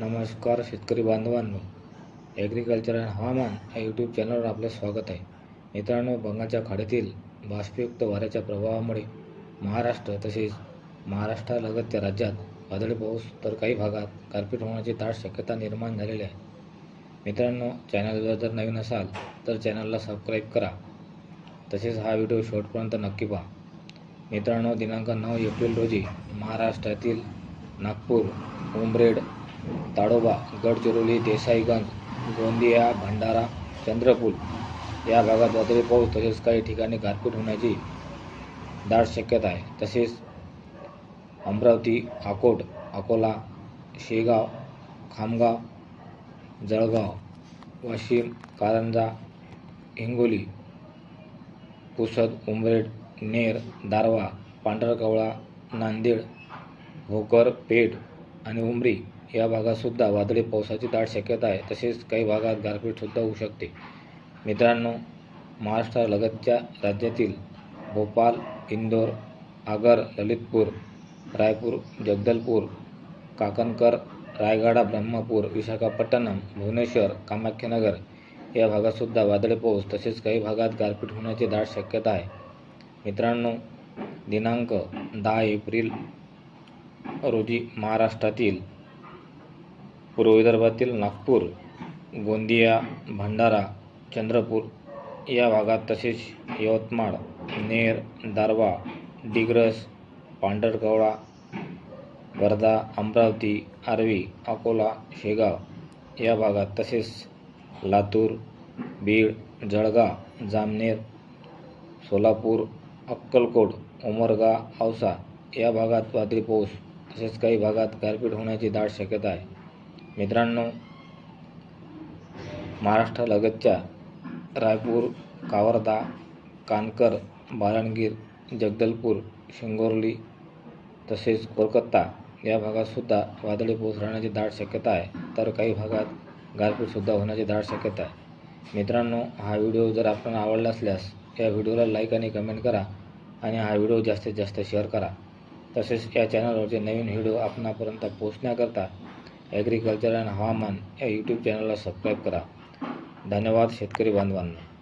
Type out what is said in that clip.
नमस्कार शेतकरी बांधवांनो. ॲग्रिकल्चर अँड हवामान या यूट्यूब चॅनलवर आपलं स्वागत आहे. मित्रांनो बंगालच्या खाडीतील बाष्पयुक्त वाऱ्याच्या प्रभावामुळे महाराष्ट्र तसेच महाराष्ट्रालगतच्या राज्यात वादळी पाऊस तर काही भागात गारपीट होण्याची दाट शक्यता निर्माण झालेली आहे. मित्रांनो चॅनलवर जर नवीन असाल तर चॅनलला सबस्क्राईब करा. तसेच हा व्हिडिओ शेवटपर्यंत नक्की पहा. मित्रांनो दिनांक नऊ एप्रिल रोजी महाराष्ट्रातील नागपूर उमरेड ताडोबा गडचिरोली देसाईगंज गोंदिया भंडारा चंद्रपूर या भागात वादळी पाऊस तसेच काही ठिकाणी गारपीट होण्याची दाट शक्यता आहे. तसेच अमरावती अकोट अकोला शेगाव खामगाव जळगाव वाशिम कारंजा हिंगोली पुसद उमरेड नेर दारवा पांढरकवळा नांदेड भोकर पेठ आणि उमरी या भागातसुद्धा वादळी पावसाची दाट शक्यता आहे. तसेच काही भागात गारपीटसुद्धा होऊ शकते. मित्रांनो महाराष्ट्रालगतच्या राज्यातील भोपाल इंदोर आगर ललितपूर रायपूर जगदलपूर काकणकर रायगडा ब्रह्मपूर विशाखापट्टणम भुवनेश्वर कामाख्यानगर या भागातसुद्धा वादळी पाऊस तसेच काही भागात गारपीट होण्याची दाट शक्यता आहे. मित्रांनो दिनांक दहा एप्रिल रोजी महाराष्ट्रातील पूर्व विदर्भातील नागपूर गोंदिया भंडारा चंद्रपूर या भागात तसेच यवतमाळ नेर दारवा डिग्रस पांढरकवळा वर्धा अमरावती आर्वी अकोला शेगाव या भागात तसेच लातूर बीड जळगाव जामनेर सोलापूर अक्कलकोट उमरगा औसा या भागात वादळी पाऊस तसेच काही भागात गारपीट होण्याची दाट शक्यता आहे. मित्रांनो महाराष्ट्रालगतच्या रायपूर कावर्धा कानकर बारणगीर जगदलपूर शिंगोर्ली तसेच कोलकाता या भागातसुद्धा वादळी पाऊस राहण्याची दाट शक्यता आहे. तर काही भागात गारपीटसुद्धा होण्याची दाट शक्यता आहे. मित्रांनो हा व्हिडिओ जर आपल्याला आवडला असल्यास या व्हिडिओला लाईक आणि कमेंट करा आणि हा व्हिडिओ जास्तीत जास्त शेअर करा. तसेच या चॅनलवरचे नवीन व्हिडिओ आपणापर्यंत पोहोचण्याकरता ॲग्रिकल्चर अँड हवामान या यूट्यूब चॅनलला सबस्क्राईब करा. धन्यवाद शेतकरी बांधवांना.